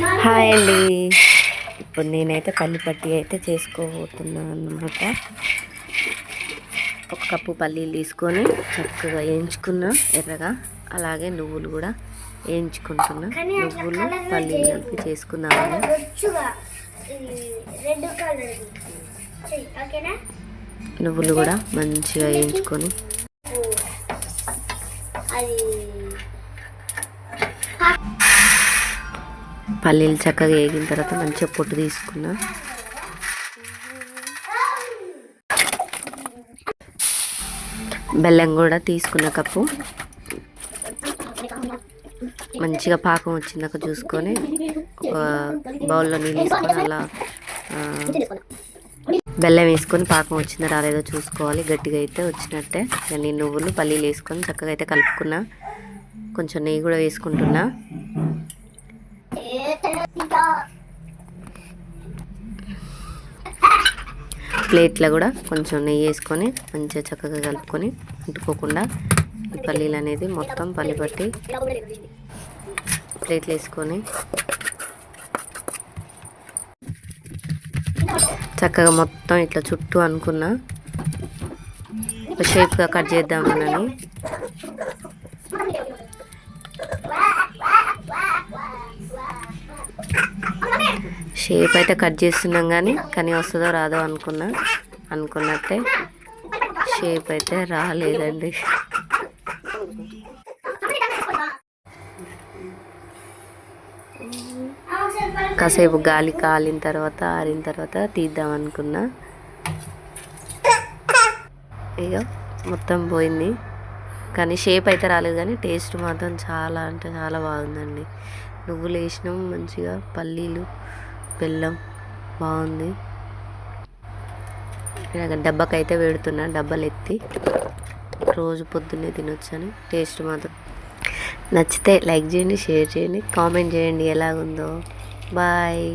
Hi అండి. ఇప్పుడు నేనైతే పల్లి పట్టి అయితే చేసుకోబోతున్నాను అన్నమాట. ఒక కప్పు పల్లీలు తీసుకొని చక్కగా వేయించుకున్న ఎర్రగా. అలాగే నువ్వులు కూడా వేయించుకుంటున్నా నువ్వులు పల్లీలు కలిపి చేసుకుందామని నువ్వులు కూడా మంచిగా వేయించుకొని పల్లీలు చక్కగా వేగిన తర్వాత మంచిగా పొట్టు తీసుకున్నా. బెల్లం కూడా తీసుకున్న కప్పు. మంచిగా పాకం వచ్చిందాక చూసుకొని ఒక బౌల్లో నీళ్ళు తీసుకొని అలా బెల్లం వేసుకొని పాకం వచ్చిందా రాలేదో చూసుకోవాలి. గట్టిగా అయితే వచ్చినట్టే. నేను నువ్వులు పల్లీలు వేసుకొని చక్కగా అయితే కలుపుకున్నా. కొంచెం నెయ్యి కూడా వేసుకుంటున్నా. ప్లేట్లో కూడా కొంచెం నెయ్యి వేసుకొని మంచిగా చక్కగా కలుపుకొని అంటుకోకుండా ఈ పల్లీలు అనేది మొత్తం పల్లి పట్టి ప్లేట్లు వేసుకొని చక్కగా మొత్తం ఇట్లా చుట్టూ అనుకున్నా షేప్గా కట్ చేద్దామని షేప్ అయితే కట్ చేస్తున్నాం కానీ కానీ వస్తుందో రాదో అనుకున్నా. అనుకున్నట్టే షేప్ అయితే రాలేదండి. కాసేపు గాలి కాలిన తర్వాత ఆరిన తర్వాత తీద్దాం అనుకున్నా. ఇక మొత్తం పోయింది. కానీ షేప్ అయితే రాలేదు కానీ టేస్ట్ మాత్రం చాలా అంటే చాలా బాగుందండి. నువ్వులు వేసినాం మంచిగా పల్లీలు. బెల్లం. బాగుంది. ఇలాగ డబ్బాకైతే పెడుతున్నా డబ్బాలు ఎత్తి రోజు పొద్దున్నే తినొచ్చని. టేస్ట్ మాత్రం నచ్చితే లైక్ చేయండి షేర్ చేయండి కామెంట్ చేయండి ఎలాగుందో. బాయ్.